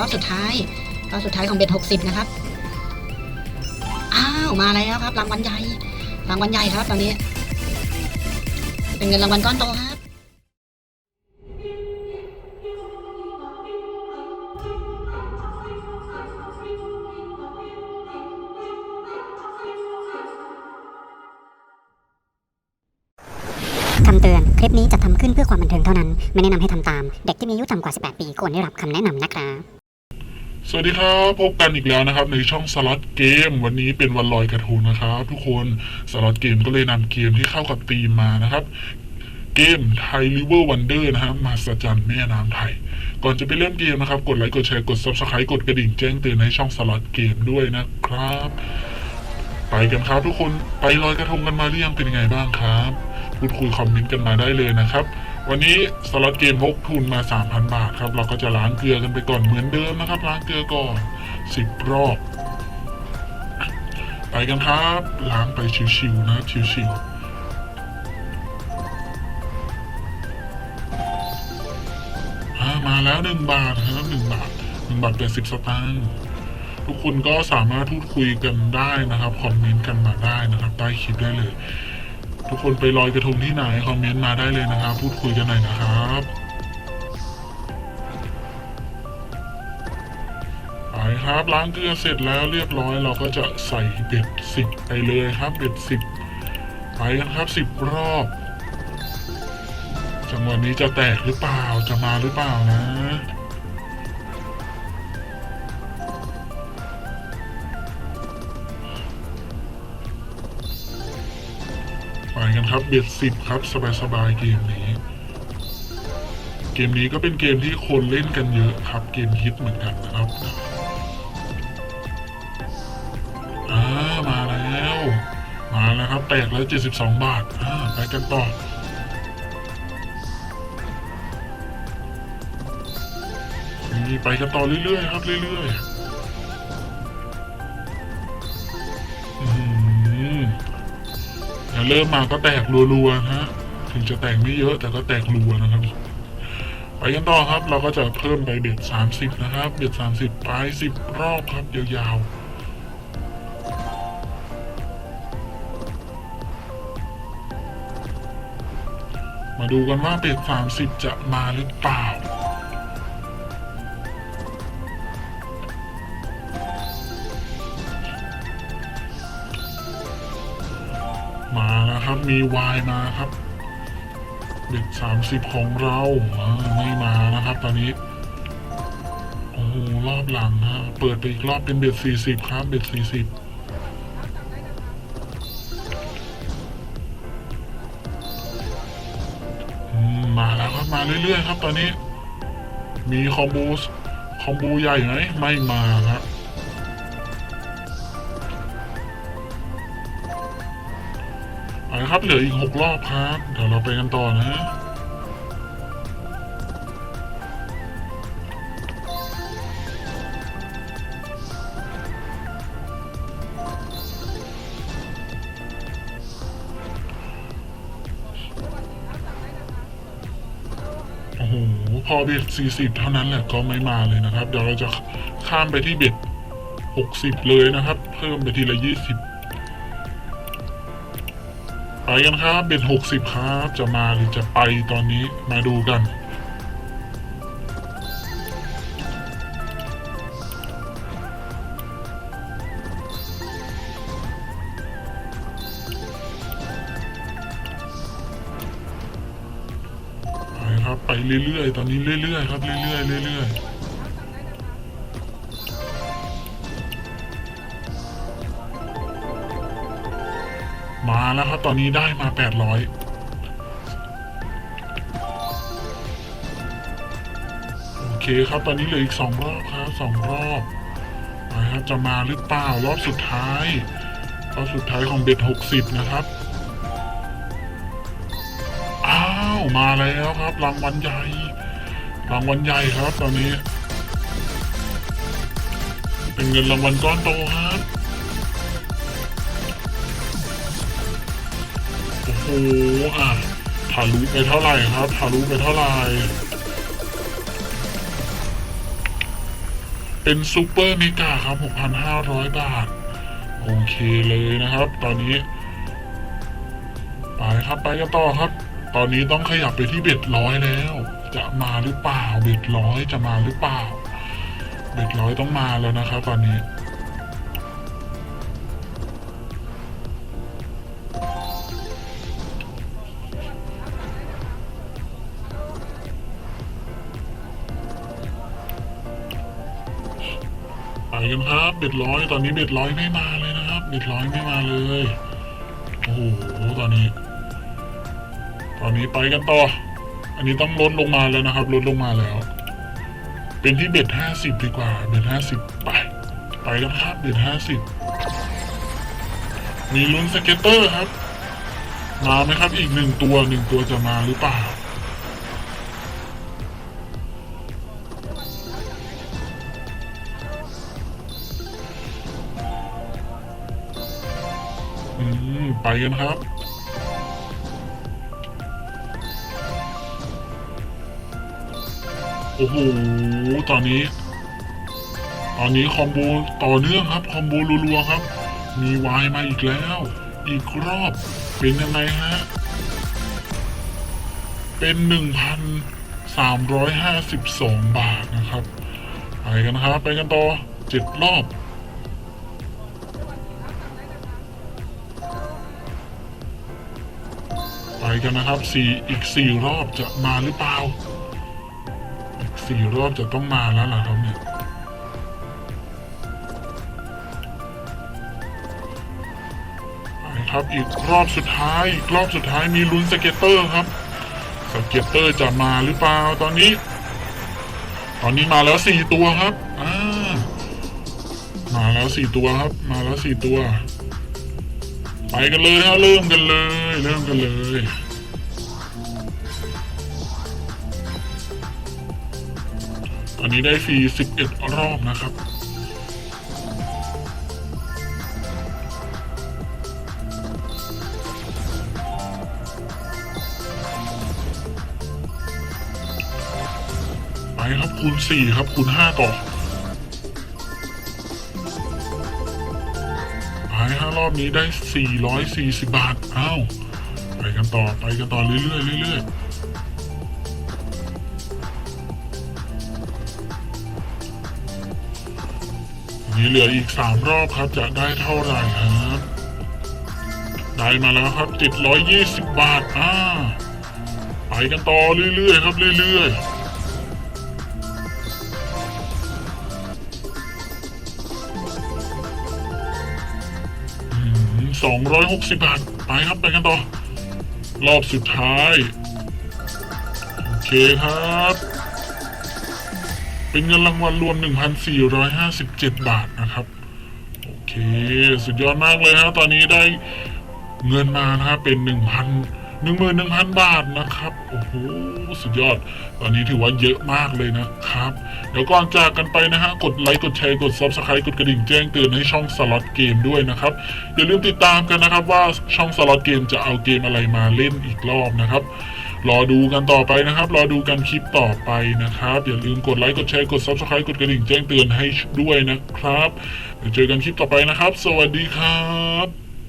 รอบสุดท้ายรอบสุดท้ายของเบ็ดหกสิบนะครับ อ้าวมาแล้วครับ รางวัลใหญ่รางวัลใหญ่ครับตอนนี้ เป็นเงินรางวัลก้อนโตครับคำเตือน คลิปนี้จะทำขึ้นเพื่อความบันเทิงเท่านั้น ไม่แนะนำให้ทำตาม เด็กที่มีอายุต่ำกว่า 18 ปีควรได้รับคำแนะนำนะครับ สวัสดีครับพบกันอีกแล้วนะครับ ในช่องสล็อตเกม วันนี้เป็นวันลอยกระทงนะครับ ทุกคนสล็อตเกมก็เลยนำเกมที่เข้ากับธีมมานะครับ เกมไทยริเวอร์วันเดอร์นะครับมาสจันแม่น้ำไทย ก่อนจะไปเริ่มเกมนะครับ กดไลค์กดแชร์กด subscribe กดกระดิ่งแจ้งเตือนให้ช่องสล็อตเกมด้วยนะครับ ไปกันครับทุกคนไปลอยกระทงกันมาหรือยังเป็นยังไงบ้างครับพูดคุยคอมเมนต์กันมาได้เลยนะครับ วันนี้สล็อตเกมพกทุนมา 3,000 บาทครับ เราก็จะล้างเกลือกันไปก่อนเหมือนเดิมนะครับ ล้างเกลือก่อน10รอบ ไปกันครับ ล้างไปชิวๆนะชิวๆมาแล้ว1บาทครับ1บาท1บาทเป็น10สตางค์ทุกคนก็สามารถพูดคุยกันได้นะครับ คอมเมนต์กันมาได้นะครับใต้คลิปได้เลย ทุกคนไปลอยกระทงที่ไหนคอมเมนต์มาได้เลยนะครับ พูดคุยกันหน่อยนะครับไปครับล้างเกลือเสร็จแล้วเรียบร้อยเราก็จะใส่เบ็ดสิบไปเลยครับเบ็ดสิบไปกันครับสิบรอบจังหวะนี้จะแตกหรือเปล่าจะมาหรือเปล่านะ ไปกันครับ เบ็ดสิบครับสบายๆเกมนี้ เกมนี้ก็เป็นเกมที่คนเล่นกันเยอะครับ เกมฮิตเหมือนกันนะครับอ่ามาแล้ว มาแล้วครับแตกแล้ว72บาทอ่าไปกันต่อนี่ไปกันต่อเรื่อยๆครับเรื่อยๆ เริ่มมาก็แตกรัวๆนะฮะถึงจะแตกไม่เยอะแต่ก็แตกรัวนะครับ ไปกันต่อครับ เราก็จะเพิ่มไปเบ็ดสามสิบนะครับ เบ็ดสามสิบไปสิบรอบครับยาวๆมาดูกันว่าเบ็ดสามสิบจะมาหรือเปล่า มาแล้วครับ มีวายมาครับเบ็ดสามสิบของเราอ่าไม่มานะครับ ตอนนี้ โอ้โหรอบหลังฮะเปิดไปอีกรอบเป็นเบ็ดสี่สิบครับ เบ็ดสี่สิบมาแล้วครับ มาเรื่อยๆครับ ตอนนี้ มีคอมโบคอมโบใหญ่ไหมไม่มาครับ เอาละครับเหลืออีกหกรอบครับ เดี๋ยวเราไปกันต่อนะโอ้โหพอเบ็ดสี่สิบเท่านั้นแหละก็ไม่มาเลยนะครับ เดี๋ยวเราจะข้ามไปที่เบ็ดหกสิบเลยนะครับ เพิ่มไปทีละยี่สิบ ไปกันครับเบ็ดหกสิบครับ จะมาหรือจะไปตอนนี้มาดูกัน ไปครับไปเรื่อยๆ ตอนนี้เรื่อยๆ ครับเรื่อยๆเรื่อยๆ มาแล้วครับ ตอนนี้ได้มาแปดร้อยโอเคครับตอนนี้เหลืออีกสองรอบครับสองรอบไปครับจะมาหรือเปล่ารอบสุดท้ายรอบสุดท้ายของเบ็ดหกสิบนะครับอ้าวมาแล้วครับรางวัลใหญ่รางวัลใหญ่ครับตอนนี้ เป็นเงินรางวัลก้อนโตครับ โอ้อะทะลุไปเท่าไหร่ครับทะลุไปเท่าไหร่ เป็นซูเปอร์เมกาครับ 6,500 บาท โอเคเลยนะครับ ตอนนี้ ไปครับไปกันต่อครับ ตอนนี้ต้องขยับไปที่เบ็ดร้อยแล้ว จะมาหรือเปล่า เบ็ดร้อยจะมาหรือเปล่า เบ็ดร้อยต้องมาแล้วนะครับ ตอนนี้ กันครับเบ็ดร้อยตอนนี้เบ็ดร้อยไม่มาเลยนะครับเบ็ดร้อยไม่มาเลยโอ้โหตอนนี้ ตอนนี้ไปกันต่อ อันนี้ต้องลดลงมาแล้วนะครับลดลงมาแล้ว เป็นที่เบ็ดห้าสิบดีกว่าเบ็ดห้าสิบไปไปกันครับเบ็ดห้าสิบมีลุ้นสเก็ตเตอร์ครับ มาไหมครับอีกหนึ่งตัวหนึ่งตัวจะมาหรือเปล่า อืมไปกันครับ โอ้โห ตอนนี้ ตอนนี้คอมโบต่อเนื่องครับ คอมโบรัวๆครับ มีวายมาอีกแล้ว อีกรอบ เป็นยังไงฮะ เป็นหนึ่งพันสามร้อยห้าสิบสองบาทนะครับ ไปกันนะครับ ไปกันต่อเจ็ดรอบ ไปกันนะครับสี่อีกสี่รอบจะมาหรือเปล่า อีกสี่รอบจะต้องมาแล้วล่ะครับเนี่ยไปครับอีกรอบสุดท้ายอีกรอบสุดท้ายมีลุ้นสเก็ตเตอร์ครับ สเก็ตเตอร์จะมาหรือเปล่าตอนนี้ ตอนนี้มาแล้วสี่ตัวครับอ่ามาแล้วสี่ตัวครับ มาแล้วสี่ตัว ไปกันเลยฮะเริ่มกันเลยเริ่มกันเลยตอนนี้ได้ฟรี11 รอบนะครับไปครับคูณ4ครับคูณ5ต่อ รอบนี้ได้ 440 บาท อ้าว ไปกันต่อ ไปกันต่อเรื่อยๆเรื่อยๆนี่เหลืออีก 3 รอบครับ จะได้เท่าไหร่ครับ ได้มาแล้วครับ720 บาท อ่า ไปกันต่อเรื่อยๆครับเรื่อยๆ สองร้อยหกสิบบาทไปครับไปกันต่อ รอบสุดท้าย โอเคครับ เป็นเงินรางวัลรวม 1,457 บาทนะครับ โอเค สุดยอดมากเลยฮะตอนนี้ได้เงินมานะครับเป็น 1,000 11,000บาทนะครับ โอ้โห สุดยอด ตอนนี้ถือว่าเยอะมากเลยนะครับ เดี๋ยวก่อนจากกันไปนะฮะ กดไลค์ กดแชร์ กด Subscribe กดกระดิ่งแจ้งเตือนให้ช่องสล็อตเกมด้วยนะครับ อย่าลืมติดตามกันนะครับว่าช่องสล็อตเกมจะเอาเกมอะไรมาเล่นอีกรอบนะครับ รอดูกันต่อไปนะครับ รอดูกันคลิปต่อไปนะครับ อย่าลืมกดไลค์ กดแชร์ กด Subscribe กดกระดิ่งแจ้งเตือนให้ด้วยนะครับ เดี๋ยวเจอกันคลิปต่อไปนะครับ สวัสดีครับ